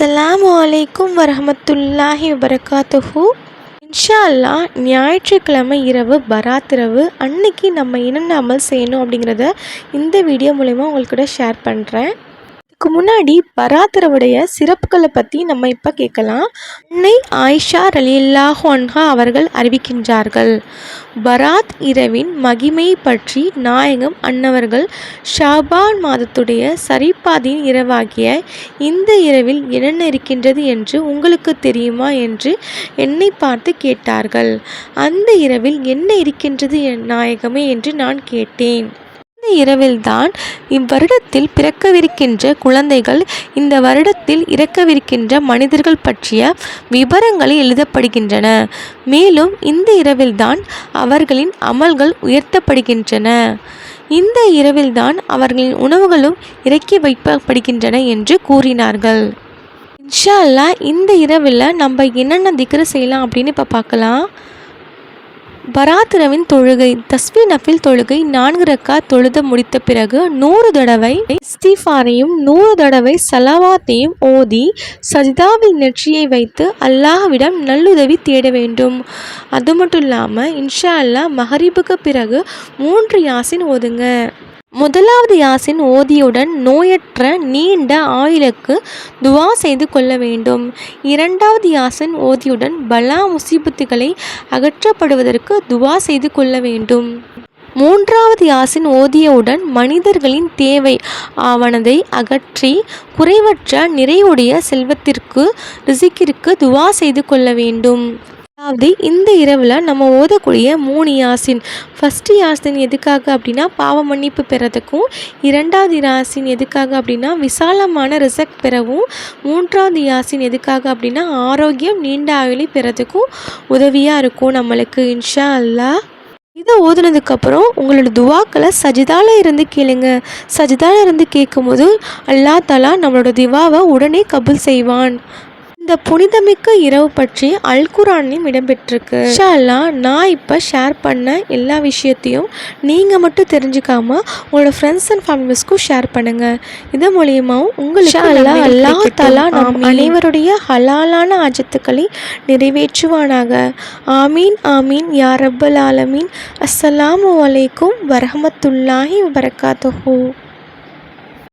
அஸ்லாம் வலைக்கும் வரஹமத்துல்லாஹி வபரகாத்துஹு. இன்ஷா அல்லாஹ் ஞாயிற்றுக்கிழமை இரவு பராத்திரவு அன்னைக்கு நம்ம என்னென்ன அமல் செய்யணும் அப்படிங்கிறத இந்த வீடியோ மூலயமா உங்கள்கிட்ட ஷேர் பண்ணுறேன் இதுக்கு முன்னாடி பராத்தரவுடைய சிறப்புகளை பற்றி நம்ம இப்போ கேட்கலாம். அன்னை ஆயிஷா ரலியல்லாஹு ஹோன்ஹா அவர்கள் அறிவிக்கின்றார்கள். பராத் இரவின் மகிமை பற்றி நாயகம் அன்னவர்கள் ஷாபான் மாதத்துடைய சரிபாதியின் இரவாகிய இந்த இரவில் என்னென்ன இருக்கின்றது என்று உங்களுக்கு தெரியுமா என்று என்னை பார்த்து கேட்டார்கள். அந்த இரவில் என்ன இருக்கின்றது என் நாயகமே என்று நான் கேட்டேன். இரவில்தான் இவ்வருடத்தில் பிறக்கவிருக்கின்ற குழந்தைகள் இந்த வருடத்தில் இறக்கவிருக்கின்ற மனிதர்கள் பற்றிய விபரங்களை எழுதப்படுகின்றன. மேலும் இந்த இரவில்தான் அவர்களின் அமல்கள் உயர்த்தப்படுகின்றன. இந்த இரவில்தான் அவர்களின் உணவுகளும் இறக்கி வைக்கப்படுகின்றன என்று கூறினார்கள். இன்ஷா அல்லா இந்த இரவில் நம்ம என்னென்ன திக்ர செய்யலாம் அப்படின்னு இப்போ பார்க்கலாம். பராத்திரவின் தொழுகை தஸ்வி நஃபில் தொழுகை நான்கு ரக்கா தொழுத முடித்த பிறகு நூறு தடவை இஸ்திஃபாரையும் நூறு தடவை சலவாத்தையும் ஓதி சஜிதாவில் நெற்றியை வைத்து அல்லாஹ்விடம் நல்லுதவி தேட வேண்டும். அது மட்டும் இல்லாமல் இன்ஷா அல்லாஹ் மஹரிபுக்கு பிறகு மூன்று யாசின் ஓதுங்க. முதலாவது யாசின் ஓதியுடன் நோயற்ற நீண்ட ஆயுளுக்கு துவா செய்து கொள்ள வேண்டும். இரண்டாவது யாசின் ஓதியுடன் பலா முசீபத்துகளை அகற்றப்படுவதற்கு துவா செய்து கொள்ள வேண்டும். மூன்றாவது யாசின் ஓதியவுடன் மனிதர்களின் தேவை ஆவனதை அகற்றி குறைவற்ற நிறைவுடைய செல்வத்திற்கு ரிசிக்கிற்கு துவா செய்து கொள்ள வேண்டும். அதாவது இந்த இரவில் நம்ம ஓதக்கூடிய மூணு யாசின். ஃபஸ்ட்டு யாசின் எதுக்காக அப்படின்னா பாவ மன்னிப்பு பெறதுக்கும் இரண்டாவது யாசின் எதுக்காக அப்படின்னா விசாலமான ரிசக்ட் பெறவும் மூன்றாவது யாசின் எதுக்காக அப்படின்னா ஆரோக்கியம் நீண்ட ஆயுளை பெறதுக்கும் உதவியாக இருக்கும் நம்மளுக்கு இன்ஷா அல்லாஹ். இதை ஓதுனதுக்கப்புறம் உங்களோட துவாக்களை சஜிதால இருந்து கேளுங்க. சஜிதால இருந்து கேட்கும்போது அல்லா தலா நம்மளோட திவாவை உடனே கபுல் செய்வான். இந்த புனிதமிக்க இரவு பற்றி அல் குரான்லையும் இடம்பெற்றிருக்கு. அல்லாஹ் நான் இப்போ ஷேர் பண்ண எல்லா விஷயத்தையும் நீங்கள் மட்டும் தெரிஞ்சுக்காம உங்களோட ஃப்ரெண்ட்ஸ் அண்ட் ஃபேமிலிஸ்க்கும் ஷேர் பண்ணுங்க. இதன் மூலியமாகவும் உங்களுக்கு அல்லாஹ் அல்லாஹ் தலா நாம் அனைவருடைய ஹலாலான ஆஜத்துக்களை நிறைவேற்றுவானாக. ஆமீன் ஆமீன் யா ரப்பல் ஆலமீன். அஸ்ஸலாமு அலைக்கும் வரஹமத்துல்லாஹி வபரகாத்துஹூ.